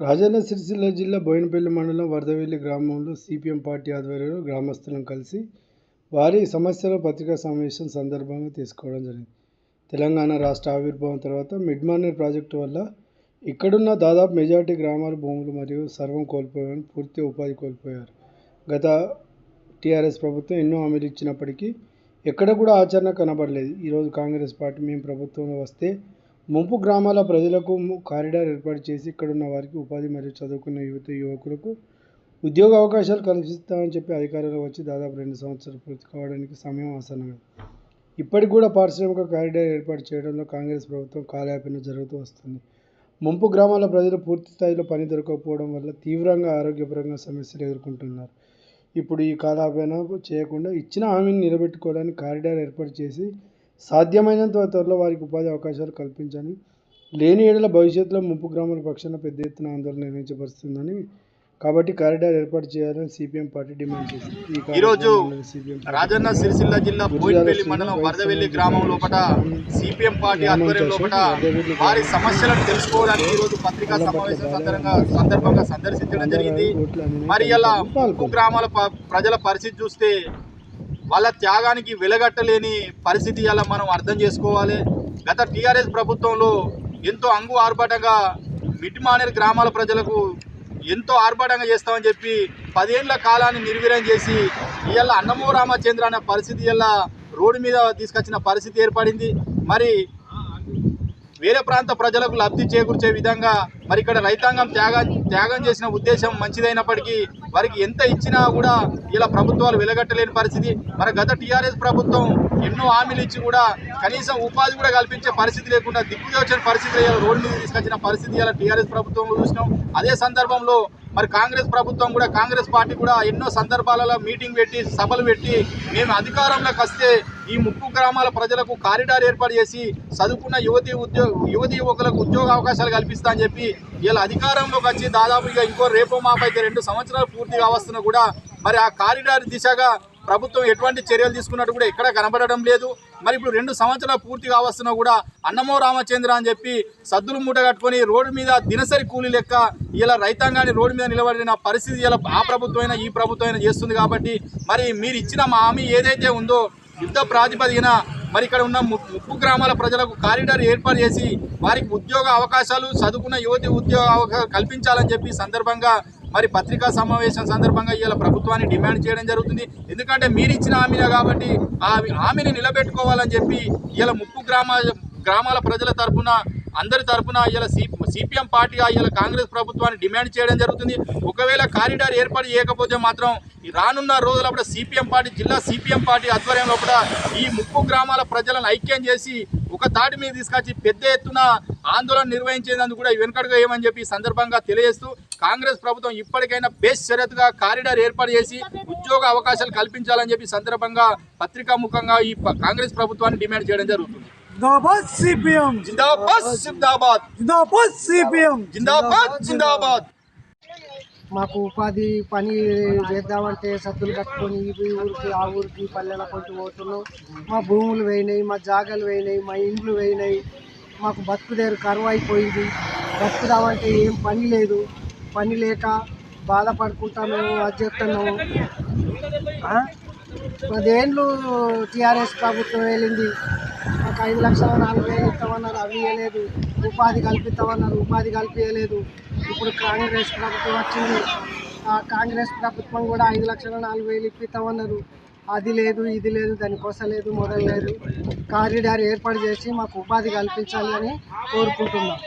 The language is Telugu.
రాజన్న సిరిసిల్ల జిల్లా బోయినపల్లి మండలం వరదవెల్లి గ్రామంలో సిపిఎం పార్టీ ఆధ్వర్యంలో గ్రామస్తులను కలిసి వారి సమస్యల పత్రికా సమావేశం సందర్భంగా తీసుకోవడం జరిగింది. తెలంగాణ రాష్ట్ర ఆవిర్భావం తర్వాత మిడ్ మార్నర్ ప్రాజెక్టు వల్ల ఇక్కడున్న దాదాపు మెజార్టీ గ్రామాల భూములు మరియు సర్వం కోల్పోయారు పూర్తి ఉపాధి కోల్పోయారు. గత టీఆర్ఎస్ ప్రభుత్వం ఎన్నో హామీలు ఇచ్చినప్పటికీ ఎక్కడ కూడా ఆచరణ కనబడలేదు. ఈరోజు కాంగ్రెస్ పార్టీ మేము ప్రభుత్వంలో వస్తే ముంపు గ్రామాల ప్రజలకు ము- కారిడార్ ఏర్పాటు చేసి ఇక్కడున్న వారికి ఉపాధి మరియు చదువుకున్న యువత యువకులకు ఉద్యోగ అవకాశాలు కల్పిస్తామని చెప్పి అధికారులు వచ్చి దాదాపు రెండు సంవత్సరాలు పూర్తి కావడానికి సమయం ఆసన్నమే. ఇప్పటికి కూడా పారిశ్రామిక కారిడార్ ఏర్పాటు చేయడంలో కాంగ్రెస్ ప్రభుత్వం కాలయాపన జరుగుతూ వస్తుంది. ముంపు గ్రామాల ప్రజలు పూర్తి స్థాయిలో పని దొరకకపోవడం వల్ల తీవ్రంగా ఆరోగ్యపరంగా సమస్యలు ఎదుర్కొంటున్నారు. ఇప్పుడు ఈ కాలాపేన చేయకుండా ఇచ్చిన హామీని నిలబెట్టుకోవడానికి కారిడార్ ఏర్పాటు చేసి సాధ్యమైనంత త్వరలో వారికి ఉపాధి అవకాశాలు కల్పించాలని లేని ఏడల భవిష్యత్తులో ముంపు గ్రామాల పక్షాన పెద్ద ఎత్తున ఆందోళన నిర్వహించబడుతుందని కాబట్టి కారిడార్ ఏర్పాటు చేయాలని సిపిఎం పార్టీ డిమాండ్ చేసింది. ఈ ఈరోజు రాజన్న సిరిసిల్ల జిల్లా బోయినపల్లి మండలం వరదవెల్లి గ్రామం లోపల సిపిఎం పార్టీ ఆధ్వర్యం లోపల వారి సమస్యలను తెలుసుకోవడానికి ఈరోజు పత్రికా సమావేశం సందర్భంగా సందర్భంగా సందర్శించడం జరిగింది. మరి ముప్పు గ్రామాల ప్రజల పరిస్థితి చూస్తే వాళ్ళ త్యాగానికి వెలగట్టలేని పరిస్థితి అలా మనం అర్థం చేసుకోవాలి. గత టీఆర్ఎస్ ప్రభుత్వంలో ఎంతో అంగు ఆర్భాటంగా మిడ్మానేరు గ్రామాల ప్రజలకు ఎంతో ఆర్భాటంగా చేస్తామని చెప్పి పదేళ్ళ కాలాన్ని నిర్వీర్యం చేసి ఇవాళ అన్నమో రామచంద్ర అనే పరిస్థితి ఇలా రోడ్డు మీద తీసుకొచ్చిన పరిస్థితి ఏర్పడింది. మరి వేరే ప్రాంత ప్రజలకు లబ్ధి చేకూర్చే విధంగా మరి ఇక్కడ రైతాంగం త్యాగం త్యాగం చేసిన ఉద్దేశం మంచిదైనప్పటికీ వారికి ఎంత ఇచ్చినా కూడా ఇలా ప్రభుత్వాలు వెలగట్టలేని పరిస్థితి. మరి గత టీఆర్ఎస్ ప్రభుత్వం ఎన్నో హామీలు ఇచ్చి కూడా కనీసం ఉపాధి కూడా కల్పించే పరిస్థితి లేకుండా దిక్కుదోచిన పరిస్థితి ఇలా రోడ్డు మీద తీసుకొచ్చిన పరిస్థితి ఇలా టీఆర్ఎస్ ప్రభుత్వంలో చూసినాం. అదే సందర్భంలో మరి కాంగ్రెస్ ప్రభుత్వం కూడా కాంగ్రెస్ పార్టీ కూడా ఎన్నో సందర్భాలలో మీటింగ్ పెట్టి సభలు పెట్టి మేము అధికారంలోకి వస్తే ఈ ముక్కు గ్రామాల ప్రజలకు కారిడార్ ఏర్పాటు చేసి చదువుకున్న యువతి ఉద్యోగ యువతి యువకులకు ఉద్యోగ అవకాశాలు కల్పిస్తా అని చెప్పి ఇలా అధికారంలోకి వచ్చి దాదాపు ఇక ఇంకో రేపో మాపైతే రెండు సంవత్సరాలు పూర్తిగా వస్తున్నా కూడా మరి ఆ కారిడార్ దిశగా ప్రభుత్వం ఎటువంటి చర్యలు తీసుకున్నట్టు కూడా ఎక్కడా కనబడడం లేదు. మరి ఇప్పుడు రెండు సంవత్సరాలు పూర్తి కావస్తున్నా కూడా అన్నమో రామచంద్ర అని చెప్పి సద్దులు మూట కట్టుకొని రోడ్డు మీద దినసరి కూలీ లెక్క ఇలా రైతాంగాన్ని రోడ్డు మీద నిలబడిన పరిస్థితి ఇలా ఆ ప్రభుత్వం ఈ ప్రభుత్వం అయినా చేస్తుంది కాబట్టి మరి మీరు ఇచ్చిన మా హామీ ఏదైతే ఉందో యుద్ధ ప్రాతిపదికన మరి ఇక్కడ ఉన్న ము- ముప్పు గ్రామాల ప్రజలకు కారిడార్ ఏర్పాటు చేసి వారికి ఉద్యోగ అవకాశాలు చదువుకున్న యువతి ఉద్యోగ అవకాశాలు కల్పించాలని చెప్పి సందర్భంగా మరి పత్రికా సమావేశం సందర్భంగా ఇలా ప్రభుత్వాన్ని డిమాండ్ చేయడం జరుగుతుంది. ఎందుకంటే మీరు ఇచ్చిన హామీనే కాబట్టి ఆ హామీని నిలబెట్టుకోవాలని చెప్పి ఇలా ముప్పు గ్రామ గ్రామాల ప్రజల తరఫున అందరి తరఫున ఇలా సిపిఎం పార్టీగా ఇలా కాంగ్రెస్ ప్రభుత్వాన్ని డిమాండ్ చేయడం జరుగుతుంది. ఒకవేళ కారిడార్ ఏర్పాటు చేయకపోతే మాత్రం రానున్న రానున్న కూడా సిపిఎం పార్టీ జిల్లా సిపిఎం పార్టీ ఆధ్వర్యంలో కూడా ఈ ముప్పు గ్రామాల ప్రజలను ఐక్యం చేసి ఒక తాటి మీద తీసుకొచ్చి పెద్ద ఎత్తున ఆందోళన నిర్వహించేందుకు కూడా వెనుకడుగా ఏమని చెప్పి సందర్భంగా తెలియజేస్తూ కాంగ్రెస్ ప్రభుత్వం ఇప్పటికైనా బేస్ షరతుగా కారిడార్ ఏర్పాటు చేసి ఉద్యోగ అవకాశాలు కల్పించాలని చెప్పి సందర్భంగా పత్రికా ముఖంగా ఈ కాంగ్రెస్ ప్రభుత్వాన్ని డిమాండ్ చేయడం జరుగుతుంది. జిందాబాద్ సిపిఎం. జిందాబాద్ జిందాబాద్. జిందాబాద్ సిపిఎం. జిందాబాద్ జిందాబాద్. మాకు ఉపాధి పని చేద్దామంటే సద్దులు కట్టుకొని ఈ ఊరికి ఆ ఊరికి పల్లెల కొంటూ పోతున్నాం. మా భూములు పోయినాయి మా జాగాలు పోయినాయి మా ఇండ్లు పోయినాయి మాకు బతుకుదేరు కరువు అయిపోయింది. బతుకుదామంటే ఏం పని లేదు. పని లేక బాధపడుకుంటా అది చెప్తున్నాము పదేండ్లు పదేళ్ళు టీఆర్ఎస్ ప్రభుత్వం వెళ్ళింది. మాకు ఐదు లక్షల నాలుగు వేలు ఇస్తామన్నారు అవి ఇవ్వలేదు ఉపాధి కల్పిస్తామన్నారు ఉపాధి కల్పించలేదు ఇప్పుడు కాంగ్రెస్ ప్రభుత్వం వచ్చింది. ఆ కాంగ్రెస్ ప్రభుత్వం కూడా ఐదు లక్షల నాలుగు వేలు ఇప్పిస్తామన్నారు. అది లేదు ఇది లేదు దానికోసం లేదు మొదలు లేదు. కారిడార్ ఏర్పాటు చేసి మాకు ఉపాధి కల్పించాలి అని కోరుకుంటున్నాం.